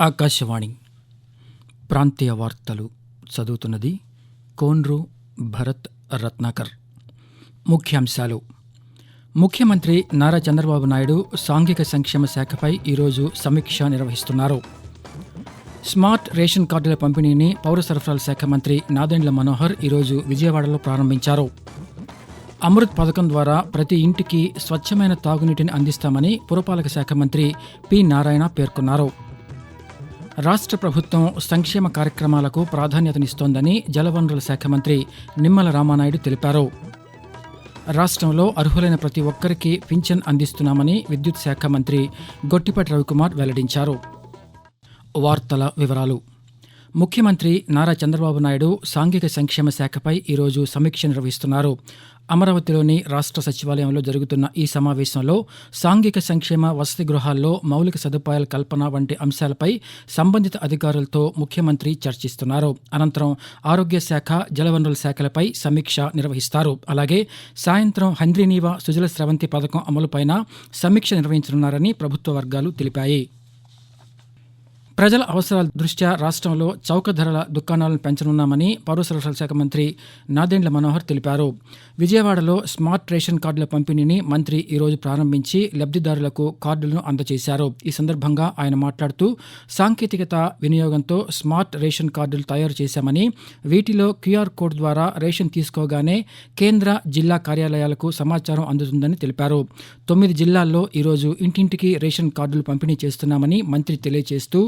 ఆకాశవాణి ప్రాంతీయ వార్తలు చదువుతున్నది కోన్రు భరత్ రత్నాకర్. ముఖ్యాంశాలు. ముఖ్యమంత్రి నారా చంద్రబాబు నాయుడు సాంఘిక సంక్షేమ శాఖపై ఈరోజు సమీక్ష నిర్వహిస్తున్నారు. స్మార్ట్ రేషన్ కార్డుల పంపిణీని పౌర సరఫరాల శాఖ మంత్రి నాదెండ్ల మనోహర్ ఈరోజు విజయవాడలో ప్రారంభించారు. అమృత్ పథకం ద్వారా ప్రతి ఇంటికి స్వచ్ఛమైన తాగునీటిని అందిస్తామని పురపాలక శాఖ మంత్రి పి నారాయణ పేర్కొన్నారు. రాష్ట్ర ప్రభుత్వం సంక్షేమ కార్యక్రమాలకు ప్రాధాన్యతనిస్తోందని జలవనరుల శాఖ మంత్రి నిమ్మల రామానాయుడు తెలిపారు. రాష్ట్రంలో అర్హులైన ప్రతి ఒక్కరికి పింఛన్ అందిస్తున్నామని విద్యుత్ శాఖ మంత్రి గొట్టిపాటి రవికుమార్ వెల్లడించారు. వార్తల వివరాలు. ముఖ్యమంత్రి నారా చంద్రబాబు నాయుడు సాంఘిక సంక్షేమ శాఖపై ఈరోజు సమీక్ష నిర్వహిస్తున్నారు. అమరావతిలోని రాష్ట్ర సచివాలయంలో జరుగుతున్న ఈ సమావేశంలో సాంఘిక సంక్షేమ వసతి గృహాల్లో మౌలిక సదుపాయాల కల్పన వంటి అంశాలపై సంబంధిత అధికారులతో ముఖ్యమంత్రి చర్చిస్తున్నారు. అనంతరం ఆరోగ్య శాఖ జలవనరుల శాఖలపై సమీక్ష నిర్వహిస్తారు. అలాగే సాయంత్రం హంద్రీనీవా సుజల స్రవంతి పథకం అమలుపైన సమీక్ష నిర్వహించనున్నారని ప్రభుత్వ వర్గాలు తెలిపాయి. ప్రజల అవసరాల దృష్ట్యా రాష్ట్రంలో చౌక ధరల దుకాణాలను పెంచనున్నామని పౌర సరఫరాల శాఖ మంత్రి నాదెండ్ల మనోహర్ తెలిపారు. విజయవాడలో స్మార్ట్ రేషన్ కార్డుల పంపిణీని మంత్రి ఈరోజు ప్రారంభించి లబ్ధిదారులకు కార్డులను అందజేశారు. ఈ సందర్భంగా ఆయన మాట్లాడుతూ సాంకేతికత వినియోగంతో స్మార్ట్ రేషన్ కార్డులు తయారు చేశామని వీటిలో క్యూఆర్ కోడ్ ద్వారా రేషన్ తీసుకోగానే కేంద్ర జిల్లా కార్యాలయాలకు సమాచారం అందుతుందని తెలిపారు. తొమ్మిది జిల్లాల్లో ఈరోజు ఇంటింటికి రేషన్ కార్డులు పంపిణీ చేస్తున్నామని మంత్రి తెలియజేస్తూ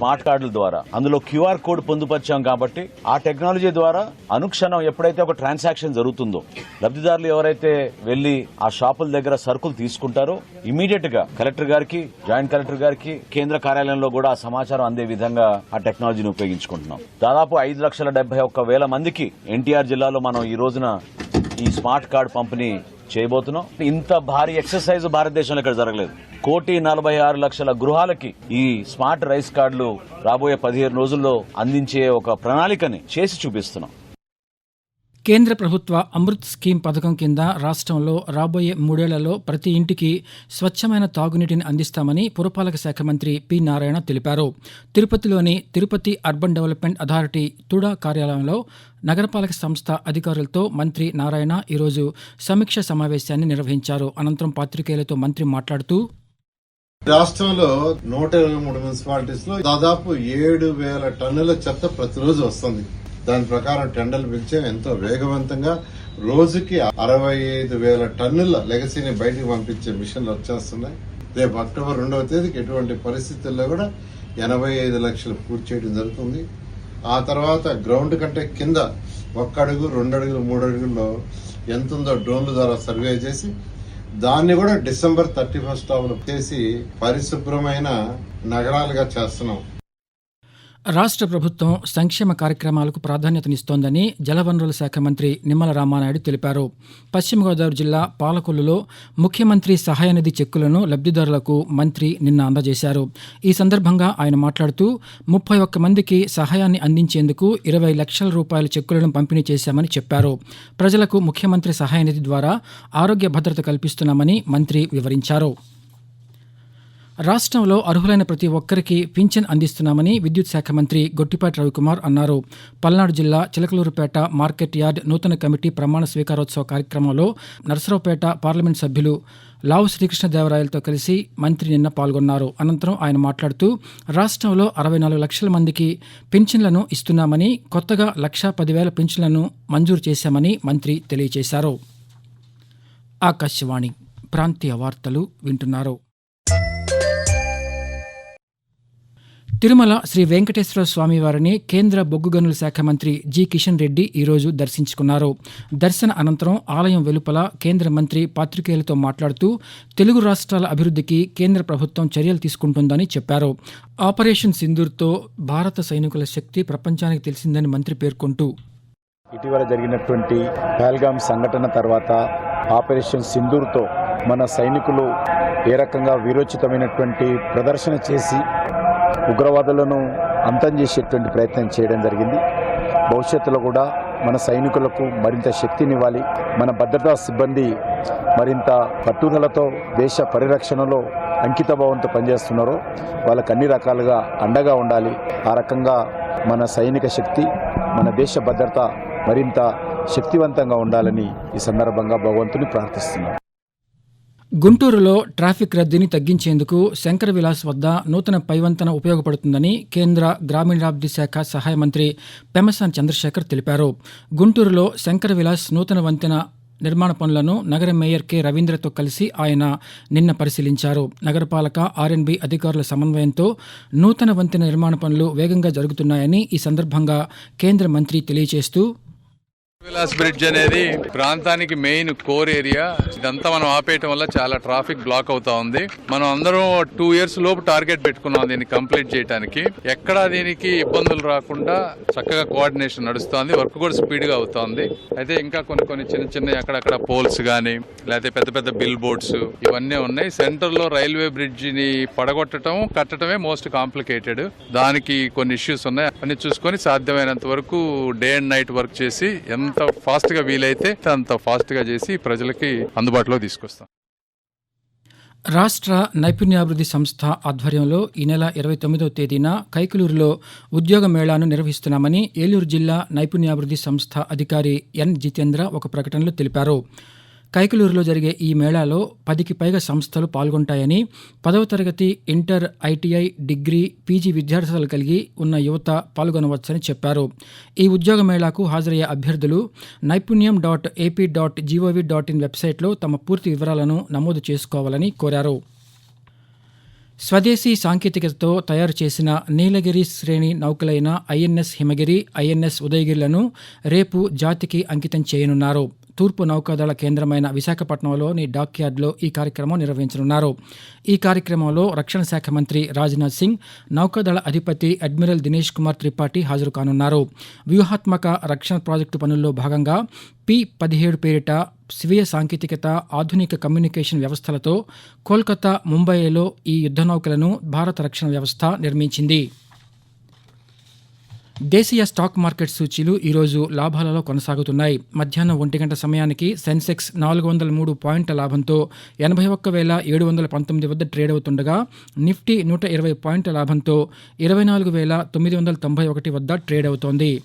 స్మార్ట్ కార్డుల ద్వారా. అందులో క్యూఆర్ కోడ్ పొందుపరిచాం కాబట్టి ఆ టెక్నాలజీ ద్వారా అనుక్షణం ఎప్పుడైతే ఒక ట్రాన్సాక్షన్ జరుగుతుందో లబ్ధిదారులు ఎవరైతే వెళ్ళి ఆ షాపుల దగ్గర సరుకులు తీసుకుంటారో ఇమీడియట్గా కలెక్టర్ గారికి జాయింట్ కలెక్టర్ గారికి కేంద్ర కార్యాలయంలో కూడా ఆ సమాచారం అందే విధంగా ఆ టెక్నాలజీని ఉపయోగించుకుంటున్నాం. దాదాపు ఐదు లక్షల డెబ్బై ఒక్క వేల మందికి ఎన్టీఆర్ జిల్లాలో మనం ఈ రోజున ఈ స్మార్ట్ కార్డ్ పంపిణీ చేయబోతున్నాం. ఇంత భారీ ఎక్సర్సైజ్ భారతదేశంలో ఇక్కడ జరగలేదు. కోటి నలభై ఆరు లక్షల గృహాలకి ఈ స్మార్ట్ రైస్ కార్డులు రాబోయే పదిహేను రోజుల్లో అందించే ఒక ప్రణాళికని చేసి చూపిస్తున్నాం. కేంద్ర ప్రభుత్వ అమృత్ స్కీమ్ పథకం కింద రాష్ట్రంలో రాబోయే మూడేళ్ళలో ప్రతి ఇంటికి స్వచ్ఛమైన తాగునీటిని అందిస్తామని పురపాలక శాఖ మంత్రి పి నారాయణ తెలిపారు. తిరుపతిలోని Tirupati urban development authority TUDA కార్యాలయంలో నగరపాలక సంస్థ అధికారులతో మంత్రి నారాయణ ఈరోజు సమీక్ష సమావేశాన్ని నిర్వహించారు. అనంతరం పాత్రికేయులతో మంత్రి మాట్లాడుతూ రాష్ట్రంలో నూట ఇరవై మూడు మున్సిపాలిటీస్లో దాదాపు ఏడు వేల టన్నుల చెత్త ప్రతిరోజు వస్తుంది. దాని ప్రకారం టెండర్లు పిలిచే ఎంతో వేగవంతంగా రోజుకి అరవై ఐదు వేల టన్నుల లెగసీని బయటికి పంపించే మిషన్లు వచ్చేస్తున్నాయి. రేపు అక్టోబర్ రెండవ తేదీకి ఎటువంటి పరిస్థితుల్లో కూడా ఎనభై ఐదు లక్షలు పూర్తి చేయడం జరుగుతుంది. ఆ తర్వాత గ్రౌండ్ కంటే కింద ఒక్క అడుగు రెండు అడుగులు మూడు అడుగుల్లో ఎంత ఉందో డ్రోన్ల ద్వారా సర్వే చేసి దాన్ని కూడా డిసెంబర్ థర్టీ ఫస్ట్ చేసి పరిశుభ్రమైన నగరాలుగా చేస్తున్నాం. రాష్ట్ర ప్రభుత్వం సంక్షేమ కార్యక్రమాలకు ప్రాధాన్యతనిస్తోందని జలవనరుల శాఖ మంత్రి నిమ్మల రామానాయుడు తెలిపారు. పశ్చిమ గోదావరి జిల్లా పాలకొల్లులో ముఖ్యమంత్రి సహాయ నిధి చెక్కులను లబ్ధిదారులకు మంత్రి నిన్న అందజేశారు. ఈ సందర్భంగా ఆయన మాట్లాడుతూ ముప్పై ఒక్క మందికి సహాయాన్ని అందించేందుకు ఇరవై లక్షల రూపాయల చెక్కులను పంపిణీ చేశామని చెప్పారు. ప్రజలకు ముఖ్యమంత్రి సహాయ నిధి ద్వారా ఆరోగ్య భద్రత కల్పిస్తున్నామని మంత్రి వివరించారు. రాష్ట్రంలో అర్హులైన ప్రతి ఒక్కరికి పింఛన్ అందిస్తున్నామని విద్యుత్ శాఖ మంత్రి గొట్టిపాటి రవికుమార్ అన్నారు. పల్నాడు జిల్లా చిలకలూరుపేట మార్కెట్ యార్డ్ నూతన కమిటీ ప్రమాణ స్వీకారోత్సవ కార్యక్రమంలో నరసరావుపేట పార్లమెంట్ సభ్యులు లావు శ్రీకృష్ణదేవరాయలతో కలిసి మంత్రి నిన్న పాల్గొన్నారు. అనంతరం ఆయన మాట్లాడుతూ రాష్ట్రంలో అరవై నాలుగు లక్షల మందికి పింఛన్లను ఇస్తున్నామని కొత్తగా లక్షా పదివేల పింఛన్లను మంజూరు చేశామని మంత్రి తెలియజేశారు. ఆకాశవాణి ప్రాంతీయ వార్తలు వింటున్నారు. తిరుమల శ్రీ వెంకటేశ్వర స్వామి వారిని కేంద్ర బొగ్గు గనుల శాఖ మంత్రి జి కిషన్ రెడ్డి ఈరోజు దర్శించుకున్నారు. దర్శన అనంతరం ఆలయం వెలుపల కేంద్ర మంత్రి పాత్రికేయులతో మాట్లాడుతూ తెలుగు రాష్ట్రాల అభివృద్ధికి కేంద్ర ప్రభుత్వం చర్యలు తీసుకుంటుందని చెప్పారు. ఆపరేషన్ సింధూర్తో భారత సైనికుల శక్తి ప్రపంచానికి తెలిసిందని మంత్రి పేర్కొంటూ. ఇటీవల జరిగినటువంటి పహల్గామ్ సంఘటన తర్వాత ఆపరేషన్ సింధూర్తో మన సైనికులు ఏ రకంగా వీరోచితమైనటువంటి ప్రదర్శన చేసి ఉగ్రవాదులను అంతం చేసేటువంటి ప్రయత్నం చేయడం జరిగింది. భవిష్యత్తులో కూడా మన సైనికులకు మరింత శక్తినివ్వాలి. మన భద్రతా సిబ్బంది మరింత పట్టుదలతో దేశ పరిరక్షణలో అంకితభావంతో పనిచేస్తున్నారో. వాళ్ళకు అన్ని రకాలుగా అండగా ఉండాలి. ఆ రకంగా మన సైనిక శక్తి మన దేశ భద్రత మరింత శక్తివంతంగా ఉండాలని ఈ సందర్భంగా భగవంతుని ప్రార్థిస్తున్నాను గుంటూరులో ట్రాఫిక్ రద్దీని తగ్గించేందుకు శంకర విలాస్ వద్ద నూతన పైవంతన ఉపయోగపడుతుందని కేంద్ర గ్రామీణాభివృద్ధి శాఖ సహాయ మంత్రి పెమసాన్ చంద్రశేఖర్ తెలిపారు. గుంటూరులో శంకర విలాస్ నూతన వంతెన నిర్మాణ పనులను నగర మేయర్ కె. రవీంద్రతో కలిసి ఆయన నిన్న పరిశీలించారు. నగరపాలక ఆర్ఎన్బి అధికారుల సమన్వయంతో నూతన వంతెన నిర్మాణ పనులు వేగంగా జరుగుతున్నాయని ఈ సందర్భంగా కేంద్ర మంత్రి తెలియజేస్తూ విలాస్ బ్రిడ్జ్ అనేది ప్రాంతానికి మెయిన్ కోర్ ఏరియా. ఇదంతా మనం ఆపేయటం వల్ల చాలా ట్రాఫిక్ బ్లాక్ అవుతా ఉంది. మనం అందరం టూ ఇయర్స్ లోపు టార్గెట్ పెట్టుకున్నాం దీన్ని కంప్లీట్ చేయడానికి ఎక్కడా దీనికి ఇబ్బందులు రాకుండా చక్కగా కోఆర్డినేషన్ నడుస్తోంది. వర్క్ కూడా స్పీడ్గా అవుతోంది. అయితే ఇంకా కొన్ని కొన్ని చిన్న చిన్న అక్కడక్కడ పోల్స్ కానీ లేకపోతే పెద్ద పెద్ద బిల్ బోర్డ్స్ ఇవన్నీ ఉన్నాయి. సెంటర్లో రైల్వే బ్రిడ్జ్ని పడగొట్టడం కట్టడమే మోస్ట్ కాంప్లికేటెడ్. దానికి కొన్ని ఇష్యూస్ ఉన్నాయి. అన్ని చూసుకొని సాధ్యమైనంత వరకు డే అండ్ నైట్ వర్క్ చేసి ఎంత ఫాస్ట్గా వీలైతే అంత ఫాస్ట్గా చేసి ప్రజలకి అందుబాటులో తీసుకొస్తాం. రాష్ట్ర నైపుణ్యాభివృద్ధి సంస్థ ఆధ్వర్యంలో ఈ నెల ఇరవై తొమ్మిదవ తేదీన కైకలూరులో ఉద్యోగ మేళాను నిర్వహిస్తున్నామని ఏలూరు జిల్లా నైపుణ్యాభివృద్ధి సంస్థ అధికారి ఎన్ జితేంద్ర ఒక ప్రకటనలో తెలిపారు. కైకలూరులో జరిగే ఈ మేళాలో పదికి పైగా సంస్థలు పాల్గొంటాయని పదవ తరగతి ఇంటర్ ఐటీఐ డిగ్రీ పీజీ విద్యార్థులు కలిగి ఉన్న యువత పాల్గొనవచ్చని చెప్పారు. ఈ ఉద్యోగ మేళాకు హాజరయ్యే అభ్యర్థులు Naipunyam dot AP dot GOV dot in వెబ్సైట్లో తమ పూర్తి వివరాలను నమోదు చేసుకోవాలని కోరారు. స్వదేశీ సాంకేతికతతో తయారు చేసిన నీలగిరి శ్రేణి నౌకలైన ఐఎన్ఎస్ హిమగిరి ఐఎన్ఎస్ ఉదయగిరిలను రేపు జాతికి అంకితం చేయనున్నారు. తూర్పు నౌకాదళ కేంద్రమైన విశాఖపట్నంలోని డాక్యార్డ్లో ఈ కార్యక్రమం నిర్వహించనున్నారు. ఈ కార్యక్రమంలో రక్షణ శాఖ మంత్రి రాజ్నాథ్ సింగ్ నౌకాదళ అధిపతి అడ్మిరల్ దినేష్ కుమార్ త్రిపాఠి హాజరు కానున్నారు వ్యూహాత్మక రక్షణ ప్రాజెక్టు పనుల్లో భాగంగా పి పదిహేడు పేరిట స్వీయ సాంకేతికత ఆధునిక కమ్యూనికేషన్ వ్యవస్థలతో కోల్కతా ముంబైలో ఈ యుద్ధ నౌకలను భారత రక్షణ వ్యవస్థ నిర్మించింది. దేశీయ స్టాక్ మార్కెట్ సూచీలు ఈరోజు లాభాలలో కొనసాగుతున్నాయి. మధ్యాహ్నం ఒంటి గంట సమయానికి సెన్సెక్స్ నాలుగు వందల మూడు పాయింట్ల లాభంతో ఎనభై ఒక్క వేల ఏడు వందల పంతొమ్మిది వద్ద ట్రేడ్ అవుతుండగా నిఫ్టీ నూట ఇరవై పాయింట్ల లాభంతో ఇరవై నాలుగు వేల తొమ్మిది వందల తొంభై ఒకటి వద్ద ట్రేడ్ అవుతోంది.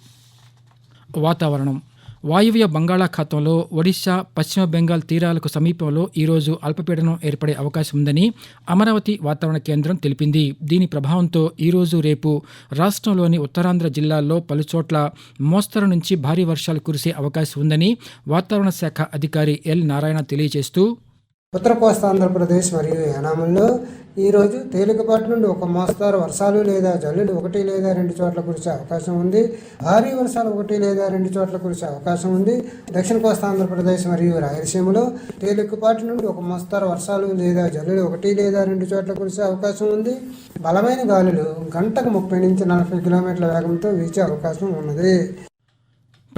వాతావరణం వాయువ్య బంగాళాఖాతంలో ఒడిశా పశ్చిమ బెంగాల్ తీరాలకు సమీపంలో ఈరోజు అల్పపీడనం ఏర్పడే అవకాశం ఉందని అమరావతి వాతావరణ కేంద్రం తెలిపింది. దీని ప్రభావంతో ఈరోజు రేపు రాష్ట్రంలోని ఉత్తరాంధ్ర జిల్లాల్లో పలుచోట్ల మోస్తరు నుంచి భారీ వర్షాలు కురిసే అవకాశం ఉందని వాతావరణ శాఖ అధికారి ఎల్ నారాయణ తెలియజేస్తూ ఉత్తర కోస్తా ఆంధ్రప్రదేశ్ మరియు యానాముల్లో ఈరోజు తేలికపాటి నుండి ఒక మోస్తారు. వర్షాలు లేదా జల్లులు ఒకటి లేదా రెండు చోట్ల కురిసే అవకాశం ఉంది. భారీ వర్షాలు ఒకటి లేదా రెండు చోట్ల కురిసే అవకాశం ఉంది. దక్షిణ కోస్తా ఆంధ్రప్రదేశ్ మరియు రాయలసీమలో తేలికపాటి నుండి ఒక మోస్తారు. వర్షాలు లేదా జల్లులు ఒకటి లేదా రెండు చోట్ల కురిసే అవకాశం ఉంది. బలమైన గాలులు గంటకు ముప్పై నుంచి నలభై కిలోమీటర్ల వేగంతో వీచే అవకాశం ఉన్నది.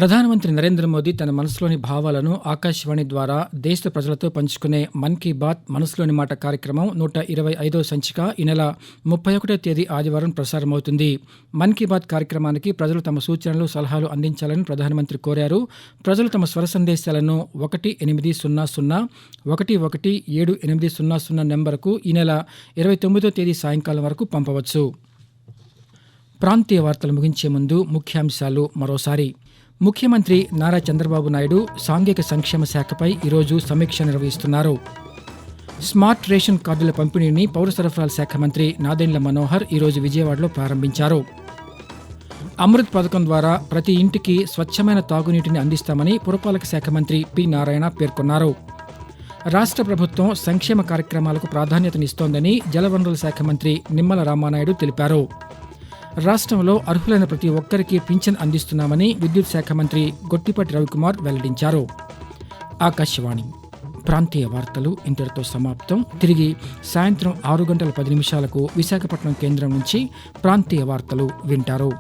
ప్రధానమంత్రి నరేంద్ర మోదీ తన మనసులోని భావాలను ఆకాశవాణి ద్వారా దేశ ప్రజలతో పంచుకునే మన్ కీ బాత్ మనసులోని మాట కార్యక్రమం నూట ఇరవై ఐదో సంచిక ఈ నెల ముప్పై ఒకటో తేదీ ఆదివారం ప్రసారమవుతుంది. మన్ కీ బాత్ కార్యక్రమానికి ప్రజలు తమ సూచనలు సలహాలు అందించాలని ప్రధానమంత్రి కోరారు. ప్రజలు తమ స్వర సందేశాలను ఒకటి ఎనిమిది సున్నా సున్నా ఒకటి ఒకటి ఏడు ఎనిమిది సున్నా సున్నా నెంబర్కు ఈ నెల ఇరవై తొమ్మిదో తేదీ సాయంకాలం వరకు పంపవచ్చు. ప్రాంతీయ వార్తలు ముగించే ముందు ముఖ్యాంశాలు మరోసారి. ముఖ్యమంత్రి నారా చంద్రబాబు నాయుడు సాంఘిక సంక్షేమ శాఖపై ఈరోజు సమీక్ష నిర్వహిస్తున్నారు. స్మార్ట్ రేషన్ కార్డుల పంపిణీని పౌర సరఫరాల శాఖ మంత్రి నాదెండ్ల మనోహర్ ఈరోజు విజయవాడలో ప్రారంభించారు. అమృత్ పథకం ద్వారా ప్రతి ఇంటికి స్వచ్ఛమైన తాగునీటిని అందిస్తామని పురపాలక శాఖ మంత్రి పి నారాయణ పేర్కొన్నారు. రాష్ట్ర ప్రభుత్వం సంక్షేమ కార్యక్రమాలకు ప్రాధాన్యతనిస్తోందని జలవనరుల శాఖ మంత్రి నిమ్మల రామానాయుడు తెలిపారు. రాష్ట్రంలో అర్హులైన ప్రతి ఒక్కరికి పింఛన్ అందిస్తున్నామని విద్యుత్ శాఖ మంత్రి గొట్టిపాటి రవికుమార్ వెల్లడించారు. ఆకాశవాణి ప్రాంతీయ వార్తలు ఇంతటితో సమాప్తం. తిరిగి సాయంత్రం ఆరు గంటల పది నిమిషాలకు విశాఖపట్నం కేంద్రం నుంచి ప్రాంతీయ వార్తలు వింటారు.